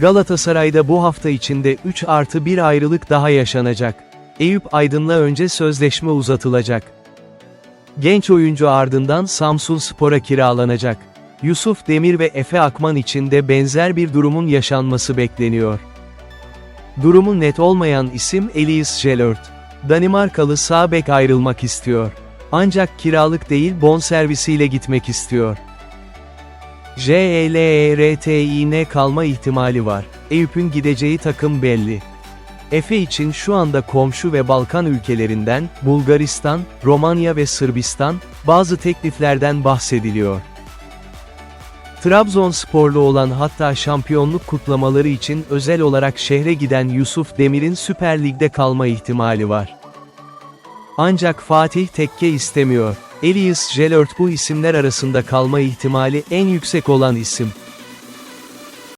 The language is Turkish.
Galatasaray'da bu hafta içinde 3 artı 1 ayrılık daha yaşanacak. Eyüp Aydın'la önce sözleşme uzatılacak. Genç oyuncu ardından Samsun Spor'a kiralanacak. Yusuf Demir ve Efe Akman için de benzer bir durumun yaşanması bekleniyor. Durumu net olmayan isim Elias Gelert. Danimarkalı sağ bek ayrılmak istiyor. Ancak kiralık değil bonservisiyle gitmek istiyor. E JELERTİN kalma ihtimali var. Eyüp'ün gideceği takım belli. Efe için şu anda komşu ve Balkan ülkelerinden, Bulgaristan, Romanya ve Sırbistan, bazı tekliflerden bahsediliyor. Trabzonsporlu olan hatta şampiyonluk kutlamaları için özel olarak şehre giden Yusuf Demir'in Süper Lig'de kalma ihtimali var. Ancak Fatih Tekke istemiyor. Elias Gelert bu isimler arasında kalma ihtimali en yüksek olan isim.